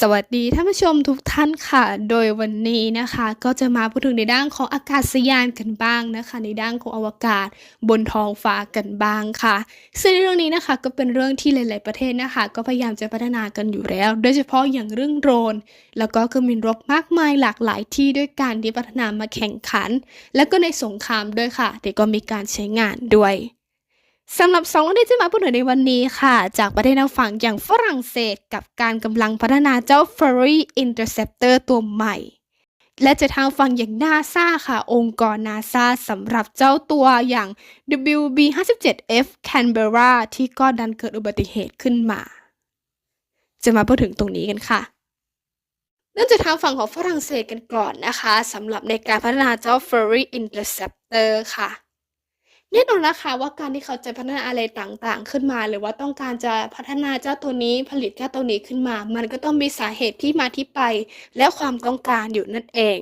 สวัสดีท่านผู้ชมทุกท่านค่ะ โดยวันนี้นะคะก็จะมาพูดถึงในด้านของอากาศยานกันบ้างนะคะ ในด้านของอวกาศบนท้องฟ้ากันบ้างค่ะซึ่งเรื่องนี้นะคะก็เป็นเรื่องที่หลาย ๆ ประเทศนะคะ ก็พยายามจะพัฒนากันอยู่แล้ว โดยเฉพาะอย่างเรื่องโดรน แล้วก็เครื่องบินรบมากมายหลากหลายที่ด้วยการที่พัฒนามาแข่งขัน แล้วก็ในสงครามด้วยค่ะแต่ก็มีการใช้งานด้วย สำหรับสองเรื่องที่จะมาพูดถึงในวันนี้ค่ะ จากประเทศทางฝั่งอย่างฝรั่งเศสกับการกำลังพัฒนาเจ้า Ferry Interceptor ตัวใหม่ และจะทางฝั่งอย่าง NASA ค่ะ องค์กร NASA สำหรับเจ้าตัวอย่าง WB57F Canberra ที่ก็ดันเกิดอุบัติเหตุขึ้นมา จะมาพูดถึงตรงนี้กันค่ะเริ่มจากทางฝั่งของฝรั่งเศสกันก่อนนะคะสำหรับในการพัฒนาเจ้า Ferry Interceptor ค่ะ แน่นอนนะคะว่าการที่เขาจะพัฒนาอะไรต่างๆ ขึ้นมา หรือว่าต้องการจะพัฒนาเจ้าตัวนี้ผลิตเจ้าตัวนี้ขึ้นมา มันก็ต้องมีสาเหตุที่มาที่ไป และความต้องการอยู่นั่นเอง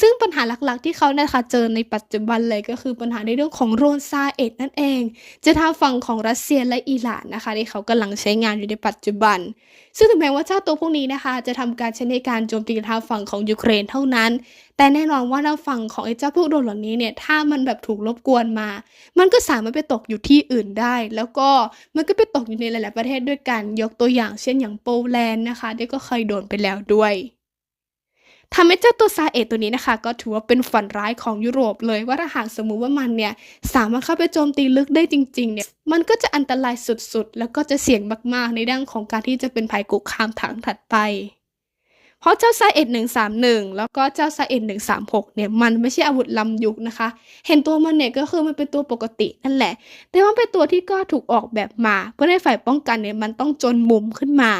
ซึ่งปัญหาหลักๆ ที่เขานะคะเจอในปัจจุบันเลยก็คือปัญหาในเรื่องของโรนซาเอ็ดนั่นเอง จะทางฝั่งของรัสเซียและอิหร่านนะคะ ที่เขากำลังใช้งานอยู่ในปัจจุบัน ซึ่งถึงแม้ว่าเจ้าตัวพวกนี้นะคะ จะทำการใช้ในการโจมตีทางฝั่งของยูเครนเท่านั้น แต่แน่นอนว่าทางฝั่งของไอ้เจ้าพวกโดรนเหล่านี้เนี่ยถ้ามันแบบถูกรบกวนมามันก็สามารถไปตกอยู่ที่อื่นได้ แล้วก็มันก็ไปตกอยู่ในหลาย ๆ ประเทศด้วยกัน ยกตัวอย่างเช่นอย่างโปแลนด์นะคะที่ก็เคยโดนไปแล้วด้วยทำให้เจ้าตัวซาเอตตัวนี้นะคะ ก็ถือว่าเป็นฝันร้ายของยุโรปเลยว่าถ้าหากสมมุติว่ามันเนี่ย สามารถเข้าไปโจมตีลึกได้จริง ๆ เนี่ย มันก็จะอันตรายสุด ๆ แล้วก็จะเสี่ยงมาก ๆ ในด้านของการที่จะเป็นภัยคุกคามทางถัดไป เพราะเจ้าซาเอ็ดหนึ่งสามหนึ่งแล้วก็เจ้าซาเอ็ดหนึ่งสามหกเนี่ยมันไม่ใช่อาวุธล้ำยุคนะคะ เห็นตัวมันเนี่ยก็คือมันเป็นตัวปกตินั่นแหละ แต่ว่าเป็นตัวที่ก็ถูกออกแบบมา เพื่อให้ฝ่ายป้องกันเนี่ยมันต้องจนมุมขึ้นมา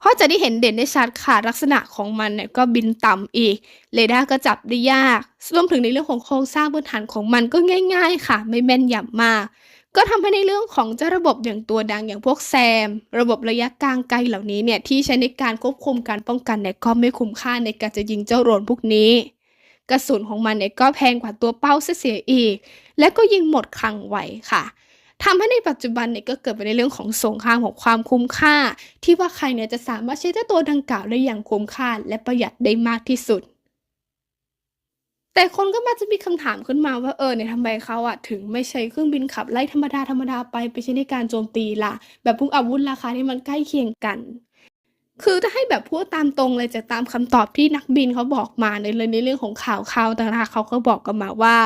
เพราะจะได้เห็นเด่นได้ชัดค่ะลักษณะของมันเนี่ยก็บินต่ำอีกเรดาร์ก็จับได้ยากรวมถึงในเรื่องของโครงสร้างพื้นฐานของมันก็ง่าย ๆ ค่ะ ไม่แม่นยำมาก ก็ทำให้ในเรื่องของเจ้าระบบอย่างตัวดังอย่างพวกแซม ระบบระยะกลางไกลเหล่านี้เนี่ยที่ใช้ในการควบคุมการป้องกันเนี่ยก็ไม่คุ้มค่าในการจะยิงเจ้าโรนพวกนี้ กระสุนของมันเนี่ยก็แพงกว่าตัวเป้าเสียอีก และก็ยิงหมดคลังไวค่ะทำให้ในปัจจุบันเนี่ยก็เกิดไปในเรื่องของสงครามของความคุ้มค่า ที่ว่าใครเนี่ยจะสามารถใช้เจ้าตัวดังกล่าวได้อย่างคุ้มค่าและประหยัดได้มากที่สุด แต่คนก็มาจะมีคำถามขึ้นมาว่าเออเนี่ยทำไมเขาอะถึงไม่ใช้เครื่องบินขับไล่ธรรมดาธรรมดาไปไปใช้ในการโจมตีล่ะ แบบพวกอาวุธราคาที่มันใกล้เคียงกัน คือถ้าให้แบบพูดตามตรงเลยจะตามคำตอบที่นักบินเขาบอกมาในเลยในเรื่องของข่าวข่าวต่างๆเขาก็บอกกันมาว่า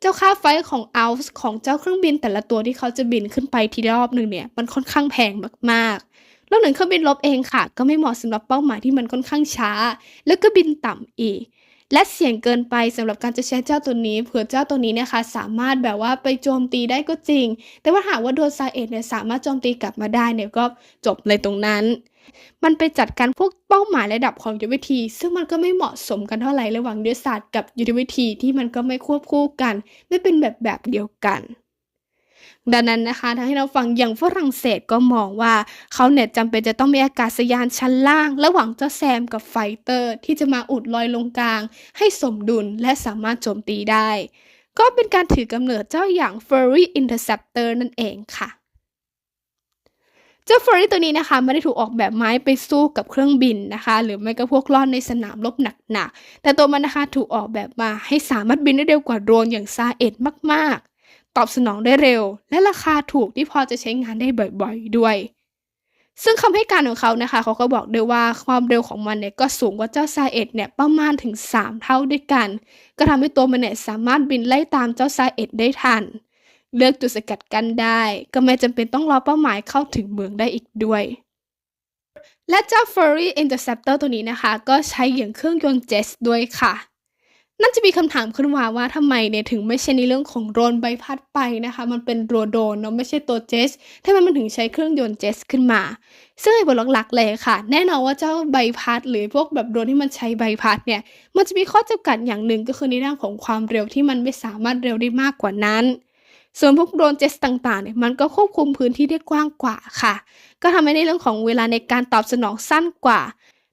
เจ้าค่าไฟของอัลส์ของเจ้าเครื่องบินแต่ละตัวที่เขาจะบินขึ้นไปทีรอบหนึ่งเนี่ยมันค่อนข้างแพงมากๆแล้วหนึ่งเครื่องบินลบเองค่ะ ก็ไม่เหมาะสำหรับเป้าหมายที่มันค่อนข้างช้า แล้วก็บินต่ำอีก และเสี่ยงเกินไปสำหรับการจะใช้เจ้าตัวนี้ เผื่อเจ้าตัวนี้นะคะสามารถแบบว่าไปโจมตีได้ก็จริง แต่ว่าหากว่าโดนซาเอ็ดเนี่ยสามารถโจมตีกลับมาได้เนี่ยก็จบเลยตรงนั้น มันไปจัดการพวกเป้าหมายระดับของยุทธวิธี ซึ่งมันก็ไม่เหมาะสมกันเท่าไหร่ระหว่างยุทธศาสตร์กับยุทธวิธีที่มันก็ไม่ควบคู่กัน ไม่เป็นแบบแบบเดียวกัน ดังนั้นนะคะทางให้เราฟังอย่างฝรั่งเศสก็มองว่าเขาเนี่ยจำเป็นจะต้องมีอากาศยานชั้นล่าง ระหว่างเจ้าแซมกับไฟเตอร์ ที่จะมาอุดรอยลงกลาง ให้สมดุลและสามารถโจมตีได้ ก็เป็นการถือกำเนิดเจ้าอย่าง Furry Interceptor นั่นเองค่ะเจ้าเฟอร์รี่ตัวนี้นะคะไม่ได้ถูกออกแบบไม้ไปสู้กับเครื่องบินนะคะ หรือไม่ก็พวกล่อนในสนามรบหนักๆแต่ตัวมันนะคะถูกออกแบบมาให้สามารถบินได้เร็วกว่าโดรนอย่างซาเอ็ดมากๆ ตอบสนองได้เร็ว และราคาถูกที่พอจะใช้งานได้บ่อยๆด้วย ซึ่งคำให้การของเขานะคะ เขาก็บอกด้วยว่าความเร็วของมันเนี่ยก็สูงกว่าเจ้าซาเอ็ดเนี่ยประมาณถึง 3 เท่าด้วยกัน ก็ทำให้ตัวมันเนี่ยสามารถบินไล่ตามเจ้าซาเอ็ดได้ทัน เลือกจุดสกัดกั้นได้ ก็ไม่จำเป็นต้องรอเป้าหมายเข้าถึงเมืองได้อีกด้วยและเจ้า Furry Interceptor ตัวนี้นะคะ ก็ใช้อย่างเครื่องยนต์เจสด้วยค่ะ นั่นจะมีคำถามขึ้นมาว่าทำไมเนี่ยถึงไม่ใช่ในเรื่องของโดรนใบพัดไปนะคะ มันเป็นโดรโดนเนาะไม่ใช่ตัวเจสทำไมมันถึงใช้เครื่องยนต์เจสขึ้นมา ซึ่งเหตุผลหลักๆเลยค่ะ แน่นอนว่าเจ้าใบพัด หรือพวกแบบโดรนที่มันใช้ใบพัดเนี่ยมันจะมีข้อจำกัดอย่างหนึ่งก็คือในเรื่องของความเร็วที่มันไม่สามารถเร็วได้มากกว่านั้นส่วนพวกโดรนเจสต่างๆเนี่ยมันก็ควบคุมพื้นที่ได้กว้างกว่าค่ะ ก็ทำให้ในเรื่องของเวลาในการตอบสนองสั้นกว่า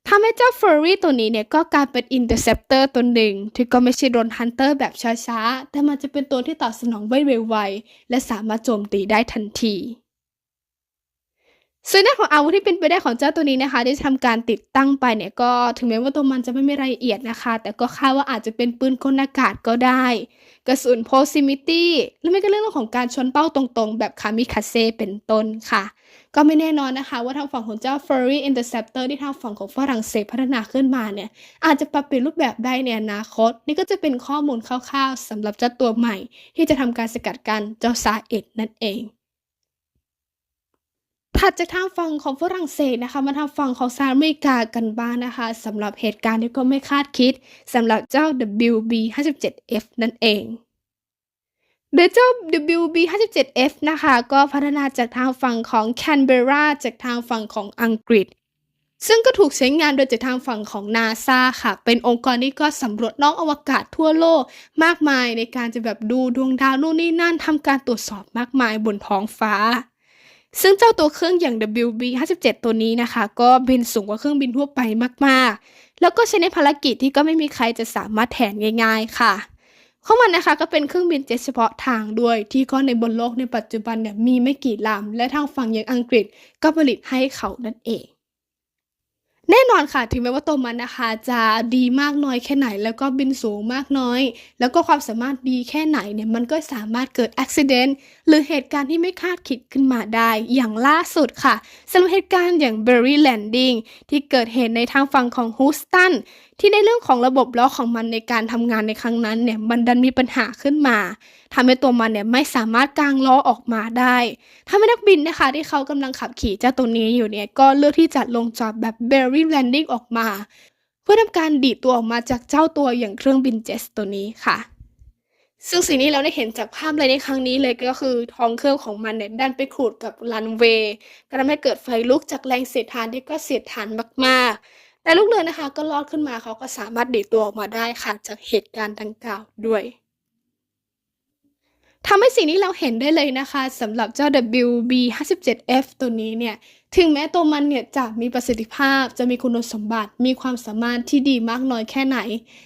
ทำให้เจ้าเฟอรี่ตัวนี้เนี่ยก็กลายเป็นอินเตอร์เซปเตอร์ตัวหนึ่งที่ก็ไม่ใช่โดนฮันเตอร์แบบช้าๆ แต่มันจะเป็นตัวที่ตอบสนองไวๆและสามารถโจมตีได้ทันที ส่วนด้านของอาวุธที่เป็นไปได้ของเจ้าตัวนี้นะคะ ที่จะทำการติดตั้งไปเนี่ยก็ถึงแม้ว่าตัวมันจะไม่มีรายละเอียดนะคะ แต่ก็คาดว่าอาจจะเป็นปืนกลอากาศก็ได้ กระสุน proximity หรือไม่ก็เรื่องของการชนเป้าตรงๆ แบบคามิคาเซเป็นต้นค่ะ ก็ไม่แน่นอนนะคะ ว่าทางฝั่งของเจ้า Furry Interceptor ที่ทางฝั่งของฝรั่งเศสพัฒนาขึ้นมาเนี่ยอาจจะปรับเปลี่ยนรูปแบบได้ในอนาคต นี่ก็จะเป็นข้อมูลคร่าวๆสำหรับเจ้าตัวใหม่ ที่จะทำการสกัดกั้นเจ้าซาเอ็ดนั่นเอง ถัดจากทางฝั่งของฝรั่งเศสนะคะมาทางฝั่งของสหรัฐอเมริกากันบ้างนะคะสำหรับเหตุการณ์ที่ก็ไม่คาดคิดสำหรับเจ้า WB 57F นั่นเองโดยเจ้า WB 57F นะคะก็พัฒนาจากทางฝั่งของแคนเบราจากทางฝั่งของอังกฤษ ซึ่งก็ถูกใช้งานโดยจากทางฝั่งของนาซาค่ะ เป็นองค์กรที่ก็สำรวจน้อกอวกาศทั่วโลกมากมายในการจะแบบดูดวงดาวนู่นนี่นั่นทำการตรวจสอบมากมายบนท้องฟ้า ซึ่งเจ้าตัวเครื่องอย่าง WB 57 ตัวนี้นะคะ ก็บินสูงกว่าเครื่องบินทั่วไปมากๆ แล้วก็ใช้ในภารกิจที่ก็ไม่มีใครจะสามารถแทนง่ายๆค่ะข้ามันนะคะก็เป็นเครื่องบินเจ็ตเฉพาะทางด้วย ที่ก็ในบนโลกในปัจจุบันเนี่ยมีไม่กี่ลำและทางฝั่งยังอังกฤษก็ผลิตให้เขานั่นเอง แน่นอนค่ะ ถึงแม้ว่าตัวมันนะคะ จะดีมากน้อยแค่ไหน แล้วก็บินสูงมากน้อย แล้วก็ความสามารถดีแค่ไหนเนี่ยมันก็สามารถเกิดอุบิเหตุหรือเหตุการณ์ที่ไม่คาดคิดขึ้นมาได้อย่างล่าสุดค่ะสำหรับเหตุการณ์อย่าง Berry Landing ที่เกิดเหตุในทางฝั่งของฮูสตัน ที่ในเรื่องของระบบล้อของมันในการทำงานในครั้งนั้นเนี่ยมันดันมีปัญหาขึ้นมาทำให้ตัวมันเนี่ยไม่สามารถกางล้อออกมาได้ทำให้นักบินนะคะ ที่เขากำลังขับขี่เจ้าตัวนี้อยู่เนี่ยก็เลือกที่จะลงจอดแบบ Berry Landing ออกมา เพื่อทำการดีดตัวออกมาจากเจ้าตัวอย่างเครื่องบินเจสตัวนี้ค่ะซึ่งสิ่งนี้เราได้เห็นจากภาพเลยในครั้งนี้เลยก็คือท้องเครื่องของมันเนี่ยดันไปขูดกับรันเวย์ก็ทำให้เกิดไฟลุกจากแรงเสียดทานที่ก็เสียดทานมากๆ แต่ลูกเรือนะคะก็รอดขึ้นมาเขาก็สามารถดีดตัวออกมาได้ค่ะจากเหตุการณ์ดังกล่าวด้วย ทำให้สิ่งนี้เราเห็นได้เลยนะคะสำหรับเจ้า WB 57F ตัวนี้เนี่ย ถึงแม้ตัวมันเนี่ยจะมีประสิทธิภาพ จะมีคุณสมบัติ มีความสามารถที่ดีมากน้อยแค่ไหน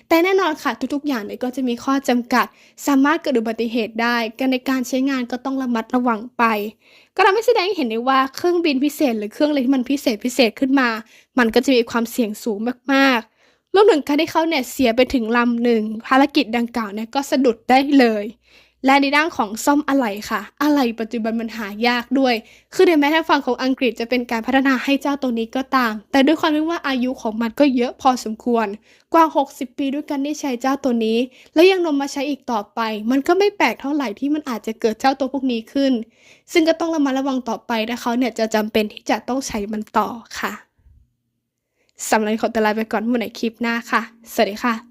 แต่แน่นอนค่ะทุกๆ อย่างเนี่ยก็จะมีข้อจำกัด สามารถเกิดอุบัติเหตุได้การในการใช้งานก็ต้องระมัดระวังไป ก็ทำให้แสดงให้เห็นได้ว่าเครื่องบินพิเศษ หรือเครื่องอะไรที่มันพิเศษพิเศษขึ้นมา มันก็จะมีความเสี่ยงสูงมากๆรวมถึงการที่เขาเนี่ยเสียไปถึงลำหนึ่งภารกิจดังกล่าวเนี่ยก็สะดุดได้เลย และในด้านของซ่อมอะไหล่ค่ะ อะไหล่ปัจจุบันมันหายากด้วย คือในแม้ทางฝั่งของอังกฤษจะเป็นการพัฒนาให้เจ้าตัวนี้ก็ตาม แต่ด้วยความที่ว่าอายุของมันก็เยอะพอสมควร กว่า 60 ปีด้วยกันที่ใช้เจ้าตัวนี้ และยังนำมาใช้อีกต่อไป มันก็ไม่แปลกเท่าไหร่ที่มันอาจจะเกิดเจ้าตัวพวกนี้ขึ้น ซึ่งก็ต้องระมัดระวังต่อไปถ้าเขาเนี่ยจะจำเป็นที่จะต้องใช้มันต่อค่ะสำหรับวันนี้ขอตวลาไปก่อนเมื่อไหนคลิปหน้าค่ะ สวัสดีค่ะ